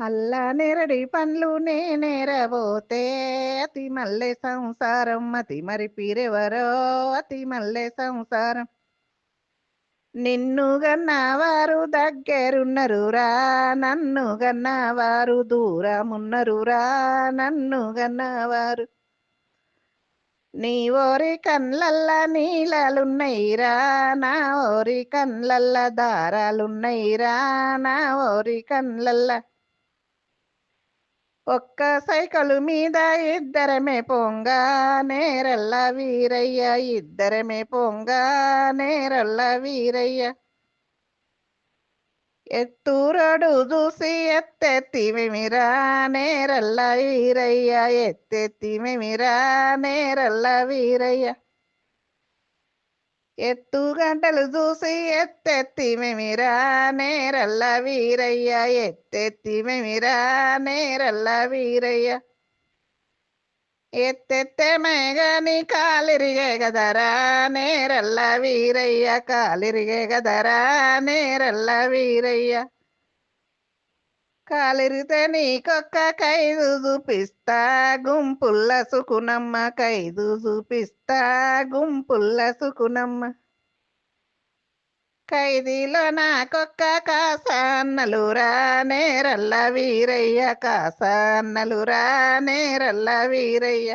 అల్లా నెరడి పండ్లు నేనేరబోతే అతి మల్లె సంసారం అతి మరి పిరెవరో అతి మల్లె సంసారం. నిన్ను గన్నవారు దగ్గరున్నరురా నన్ను గన్నవారు దూరమున్నరురా నన్ను గన్నవారు. నీ ఓరి కన్లల్ల నీళ్ళలున్నయిరా నా ఓరి కన్లల్ల దారాలున్నయిరా నా ఓరి కన్లల్ల ఒక్క సైకలు మీద ఇద్దరమే పొంగ నేరల్ల వీరయ్య ఇద్దరమే పొంగ నేరల్ల వీరయ్య. ఎత్తురడు చూసి ఎత్తెత్తిమిరా నేరల్ల వీరయ్య ఎత్తెత్తిమిరా నేరల్ల వీరయ్య. ఎత్తు గంటలు చూసి ఎత్తెత్తి మెమిరా నేరల్ల వీరయ్య ఎత్తెత్తి మెమిరా నేరల్ల వీరయ్య. ఎత్తెత్తే మేగాని కాలిరిగే గదరా నేరల్ల వీరయ్య కాలిరిగే గదరా నేరల్ల వీరయ్య. కాలిరితే నీకొక్క ఖైదు చూపిస్తా. గుంపుల్ల సుకునమ్మ ఖైదు చూపిస్తా. గుంపుల్ల సుకునమ్మ ఖైదీలో నాకొక్క కాసన్నలురా నేరల్ల వీరయ్య కాసన్నలురా నేరల్ల వీరయ్య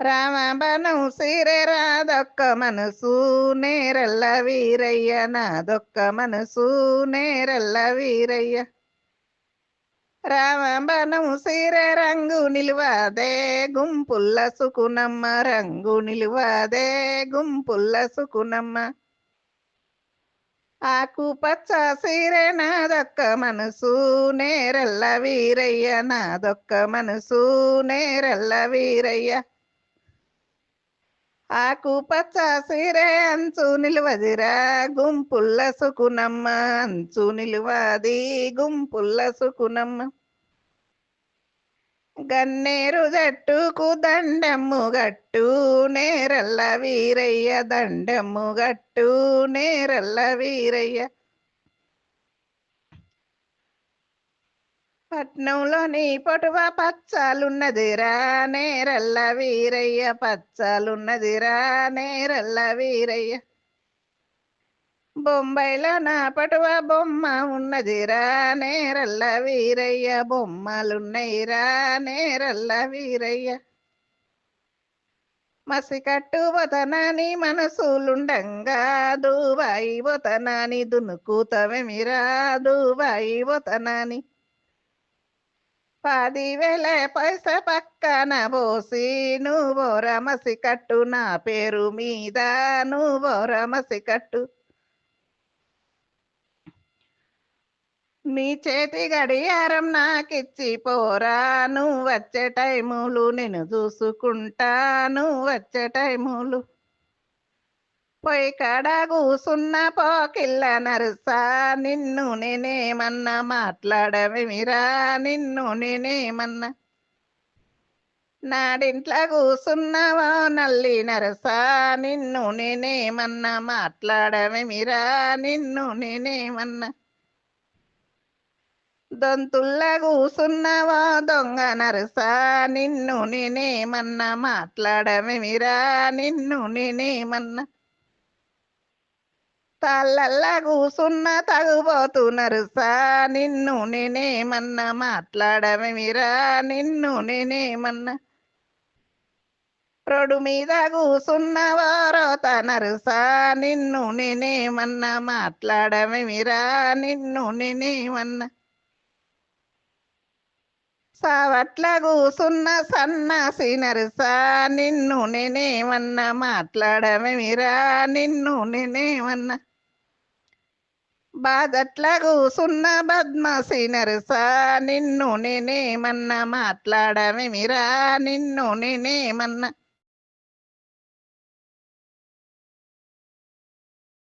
రామబనం సిరే రాదొక్క మనసు నేరల్ల వీరయ్య నాదొక్క మనసు నేరల్ల వీరయ్య. రామబనం సిరే రంగు నిలువాదే గుంపుల్ల సుకునమ్మ రంగు నిలువాదే గుంపుల్ల సుకునమ్మ. ఆకు పచ్చ నాదొక్క మనసు నేరల్ల వీరయ్య నాదొక్క మనసు నేరల్ల వీరయ్య. ఆకు పచ్చ సీరే అంచు నిలువదిరా గుంపుల్ల సుకునమ్మ అంచు నిలువది గుంపుల్ల సుకునమ్మ. గన్నేరు జట్టుకు దండమ్ము గట్టు నేరల్ల వీరయ్య దండమ్ము గట్టు నేరల్ల వీరయ్య పట్నంలోని పటువ పచ్చాలున్నదిరా నేరల్ల వీరయ్య పచ్చాలున్నదిరా నేరల్ల వీరయ్య. బొంబాయిలో నా పటువ బొమ్మ ఉన్నదిరా నేరల్ల వీరయ్య బొమ్మలున్నయిరా నేరల్ల వీరయ్య. మసికట్టు బొతనాని మనసులుండంగా దూబాయి బొతనాని దునుకుతవమిరా దూబాయి బొతనాని పదివేల పైస పక్కన పోసి నువ్వు రమసి కట్టు నా పేరు మీద నువ్వు రమసి కట్టు. నీ చేతి గడియారం నాకిచ్చి పోరా నువ్వు వచ్చే టైములు నేను చూసుకుంటా నువ్వు వచ్చే టైములు. పోయి కాడ కూసున్న పోకిల్ల నరుసా. నిన్ను నేనేమన్నా మాట్లాడవేమిరా? నిన్ను నేనేమన్నా నాడింట్లో కూసున్నావో నల్లి నరసా. నిన్ను నేనేమన్నా మాట్లాడవేమిరా? నిన్ను నేనేమన్నా దొంతుల్లా కూసున్నావా దొంగ నరసా. నిన్ను నేనేమన్నా మాట్లాడవేమిరా? నిన్ను నేనేమన్నా తల్లల్లా కూసున్న తగుపోతున్నారు సా. నిన్ను నేనేమన్నా మాట్లాడమేమిరా నిన్ను నేనేమన్నా రోడ్డు మీద కూసున్నవారో తనరుసా నిన్ను నేనేమన్నా మాట్లాడమేమిరా నిన్ను నేనేమన్నా సావట్ల కూసున్న సన్నాసి నరుసా నిన్ను నేనేమన్నా మాట్లాడమేమిరా నిన్ను నేనేమన్నా బాధట్ల కూసున్న బద్మాసి నరుసా. నిన్ను నేనేమన్నా మాట్లాడమేమిరా నిన్ను నేనేమన్నా